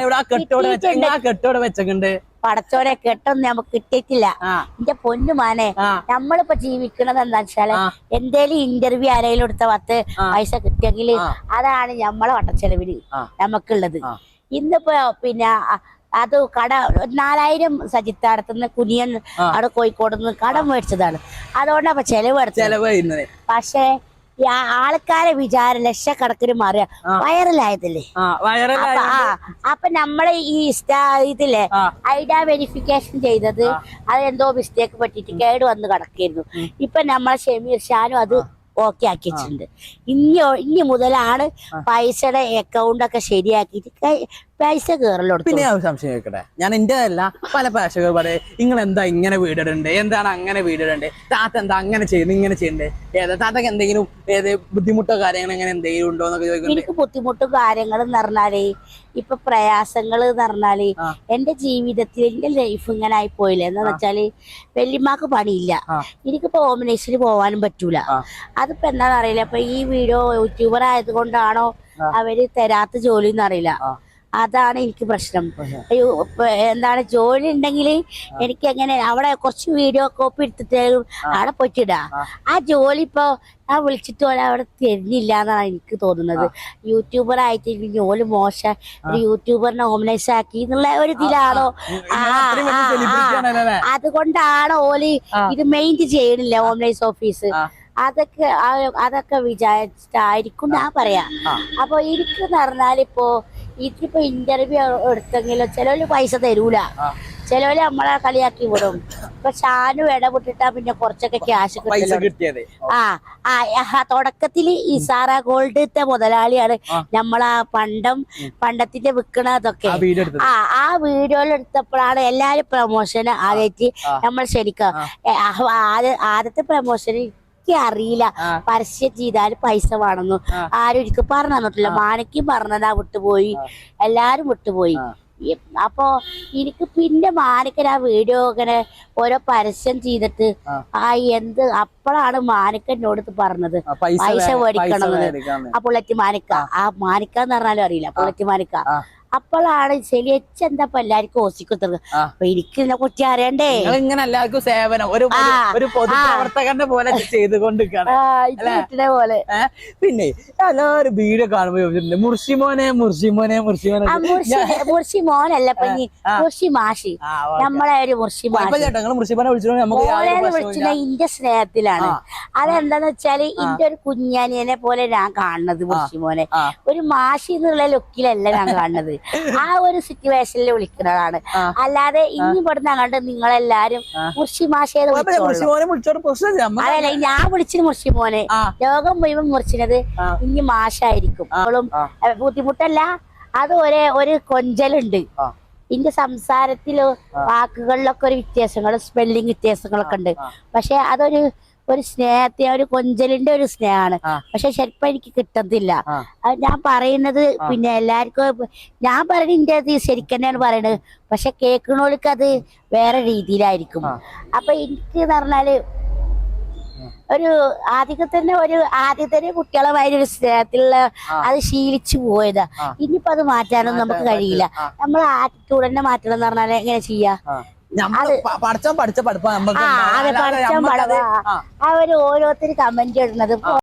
ഇവിടെ ആ കെട്ടോടെ വെച്ചിട്ടുണ്ട് ആ കെട്ടോടെ പടച്ചോനെ കെട്ടൊന്നും നമുക്ക് കിട്ടിയിട്ടില്ല. എന്റെ പൊന്നുമാനെ നമ്മളിപ്പോ ജീവിക്കണത് എന്താ വെച്ചാൽ എന്തേലും ഇന്റർവ്യൂ ആരെങ്കിലും എടുത്ത പത്ത്. പൈസ കിട്ടിയെങ്കിൽ അതാണ് നമ്മളെ വട്ടച്ചെലവിന് ആ. നമുക്കുള്ളത്. ഇന്നിപ്പോ പിന്നെ അത് കട നാലായിരം സജിത്താടത്തുനിന്ന് കുനിയൻ അവിടെ കോഴിക്കോട് നിന്ന് കടം മേടിച്ചതാണ്. അതുകൊണ്ടാ ഇപ്പൊ ചെലവ് എടുത്തത്. ചെലവ് പക്ഷേ ഈ ആൾക്കാരെ വിചാരം ലക്ഷക്കണക്കിന് മാറിയ. വൈറലായതല്ലേ? അപ്പൊ നമ്മളെ ഈ ഇതിൽ ഐഡ വെരിഫിക്കേഷൻ ചെയ്തത്. അത് എന്തോ മിസ്റ്റേക്ക് പറ്റിയിട്ട് കേട് വന്ന് കിടക്കായിരുന്നു. ഇപ്പൊ നമ്മളെ ഷമീർ ഷാനും അത് ഓക്കെ ആക്കിയിട്ടുണ്ട്. ഇനി ഇനി മുതലാണ് പൈസയുടെ അക്കൗണ്ടൊക്കെ ശരിയാക്കിയിട്ട് പൈസ കേറലോട് പിന്നെ ഞാൻ ഒരു സംശയം ചോദിക്കട്ടെ? ഞാൻ എന്റെ അല്ല പല പ്രേക്ഷകർ പറയും നിങ്ങൾ എന്താ ഇങ്ങനെ വീടിടണ്ടേ? എന്താണ് അങ്ങനെ വീടിടണ്ടേ? താത്ത എന്താ അങ്ങനെ ചെയ്യുന്നത് ഇങ്ങനെ ചെയ്യണ്ടേ ഏതാ താത്തക്ക് എന്തെങ്കിലും ഏത് ബുദ്ധിമുട്ടോ കാര്യങ്ങൾ എങ്ങനെ എന്തെങ്കിലും ഉണ്ടോ എന്നൊക്കെ ചോദിക്കുന്നത് എനിക്ക് ബുദ്ധിമുട്ടും കാര്യങ്ങളും എന്ന് പറഞ്ഞാൽ ഇപ്പൊ പ്രയാസങ്ങൾ എന്ന് പറഞ്ഞാൽ എന്റെ ജീവിതത്തിൽ എന്റെ ലൈഫ് ഇങ്ങനെ ആയി പോയില്ലേ എന്താ വെച്ചാൽ വല്യമ്മക്ക് പണിയില്ല. എനിക്ക് എനിക്കിപ്പോ ഓമിനേഷന് പോവാനും പറ്റൂല. അതിപ്പോ എന്താണെന്ന് അറിയില്ല. അപ്പൊ ഈ വീഡിയോ യൂട്യൂബർ ആയത് കൊണ്ടാണോ അവർ തരാത്ത ജോലി എന്നറിയില്ല. അതാണ് എനിക്ക് പ്രശ്നം. അയ്യോ, എന്താണ് ജോലി ഉണ്ടെങ്കിൽ എനിക്ക് എങ്ങനെ അവിടെ കുറച്ച് വീഡിയോ കോപ്പി എടുത്തിട്ട് അവിടെ പോയിട്ടിടാ. ആ. ആ ജോലി ഇപ്പൊ ഞാൻ വിളിച്ചിട്ട് പോലെ അവിടെ തരുന്നില്ല എന്നാണ് എനിക്ക് തോന്നുന്നത്. യൂട്യൂബർ ആയിട്ട് ഓൽ മോശം ഒരു യൂട്യൂബറിനെ ഓമനൈസ് ആക്കി എന്നുള്ള ഒരു ഇതിലാണോ? ആ, ആ, ആ. അതുകൊണ്ടാണ് ഓൽ ഇത് മെയിന്റ് ചെയ്യണില്ല ഓമനൈസ് ഓഫീസ് ആ. അതൊക്കെ ആ- അതൊക്കെ വിചാരിച്ചിട്ടായിരിക്കും ഞാൻ പറയാ. ആ. അപ്പൊ എനിക്ക് പറഞ്ഞാലിപ്പോ ഇതിപ്പോ ഇന്റർവ്യൂ എടുത്തെങ്കിലും ചിലവര് പൈസ തരൂല. ചിലവര് നമ്മളെ കളിയാക്കി വിടും. ഇപ്പൊ ഷാനു ഇടപെട്ടിട്ടാ പിന്നെ കുറച്ചൊക്കെ ക്യാഷ് കിട്ടിയത്. ആ ആ തുടക്കത്തിൽ ഇസാറ സാറ ഗോൾഡത്തെ മുതലാളിയാണ് നമ്മളെ പണ്ടം പണ്ടത്തിന്റെ വിൽക്കണതൊക്കെ ആ ആ വീഡിയോയിൽ എടുത്തപ്പോഴാണ് എല്ലാരും പ്രൊമോഷൻ ആദ്യമായിട്ട് നമ്മൾ ശരിക്കും ആദ്യത്തെ പ്രൊമോഷൻ എനിക്ക് അറിയില്ല. പരസ്യം ചെയ്താൽ പൈസ വേണമെന്നു. ആരും എനിക്ക് പറഞ്ഞു തന്നിട്ടില്ല. മാനയ്ക്കും പറഞ്ഞതാ വിട്ടുപോയി. എല്ലാരും വിട്ടുപോയി. അപ്പൊ എനിക്ക് പിന്നെ മാനക്കൻ ആ വീഡിയോ ഇങ്ങനെ ഓരോ പരസ്യം ചെയ്തിട്ട് ആ. എന്ത് അപ്പോഴാണ് ഇത് പറഞ്ഞത്. പൈസ മേടിക്കണമെന്ന്. മേടിക്കണം. ആ പുള്ളറ്റി മാനിക്ക ആ മാനിക്കാന്ന് പറഞ്ഞാലും അറിയില്ല. പുള്ളറ്റി മാനിക്ക. അപ്പോഴാണ് ശരി എന്താ ഇപ്പൊ എല്ലാവർക്കും ഓസിക്കുന്നത്. അപ്പൊ എനിക്ക് ഇതിനെ കുറിച്ച് അറിയണ്ടേ? ഇങ്ങനെ എല്ലാവർക്കും സേവനം ഒരു ഒരു- പൊതുപ്രവർത്തകന്റെ പോലെ ചെയ്തു ആ, ഇത് പോലെ? പിന്നെ എല്ലാവരും വീഡിയോ കാണുമ്പോ മുർഷിമോനെ മുർഷിമോനെ മുർഷിമോനെ. ആ മുർഷി മാഷി. നമ്മളെ ഒരു മുർഷി മുർഷിമോനെ വിളിച്ചിട്ട് നമുക്ക് യാതൊരു മോളെന്ന് പ്രശ്നവുമില്ല ഇന്റെ സ്നേഹത്തിലാണ്. അതെന്താന്ന് വെച്ചാൽ ഇന്റെ ഒരു കുഞ്ഞാനിയനെ പോലെ ഞാൻ കാണുന്നത് മുർഷി മോനെ ഒരു മാഷി എന്നുള്ള ലുക്കിലല്ല ഞാൻ കാണുന്നത്. ആ ഒരു സിറ്റുവേഷനിൽ വിളിക്കുന്നതാണ്. അല്ലാതെ ഇനി ഇവിടുന്ന് അങ്ങോട്ട് നിങ്ങളെല്ലാരും. മുർഷി നമ്മ- അതല്ല ഞാൻ വിളിച്ചത് മുർഷി മോനെ ലോകം മുഴുവൻ മുറിച്ചിനത്. ഇനി മാഷായിരിക്കും. അവളും. ബുദ്ധിമുട്ടല്ല. അത് ഒരേ ഒരു കൊഞ്ചലുണ്ട്. ഇന്റെ സംസാരത്തിലോ വാക്കുകളിലൊക്കെ ഒരു വ്യത്യാസങ്ങൾ സ്പെല്ലിങ് വ്യത്യാസങ്ങളൊക്കെ ഉണ്ട്. പക്ഷെ അതൊരു ഒരു സ്നേഹത്തെ ഒരു കൊഞ്ചലിന്റെ ഒരു സ്നേഹമാണ്. പക്ഷെ ശരിക്കും എനിക്ക് കിട്ടത്തില്ല. അത് ഞാൻ പറയുന്നത് പിന്നെ എല്ലാവർക്കും ഞാൻ പറയുന്നത് ഇന്റെ അത് ശരിക്കും തന്നെയാണ് പറയുന്നത്. പക്ഷെ കേൾക്കണോൾക്ക് അത് വേറെ രീതിയിലായിരിക്കും. അപ്പൊ എനിക്ക് എന്ന് പറഞ്ഞാൽ ഒരു ആദ്യമൊക്കെ തന്നെ ഒരു ആദ്യത്തെ കുട്ടികളെ മാതിരി ഒരു സ്നേഹത്തിലുള്ള അത് ശീലിച്ചു പോയതാ. ഇനിയിപ്പോ അത് മാറ്റാനൊന്നും നമുക്ക് കഴിയില്ല. നമ്മൾ ആറ്റിറ്റ്യൂഡ് തന്നെ മാറ്റണം എന്ന് പറഞ്ഞാൽ എങ്ങനെ ചെയ്യാ? നമ്മൾ പഠിച്ച പഠിപ്പാ. നമുക്ക്. അവർ ഓരോരുത്തർ കമന്റ് ഇടുന്നത്.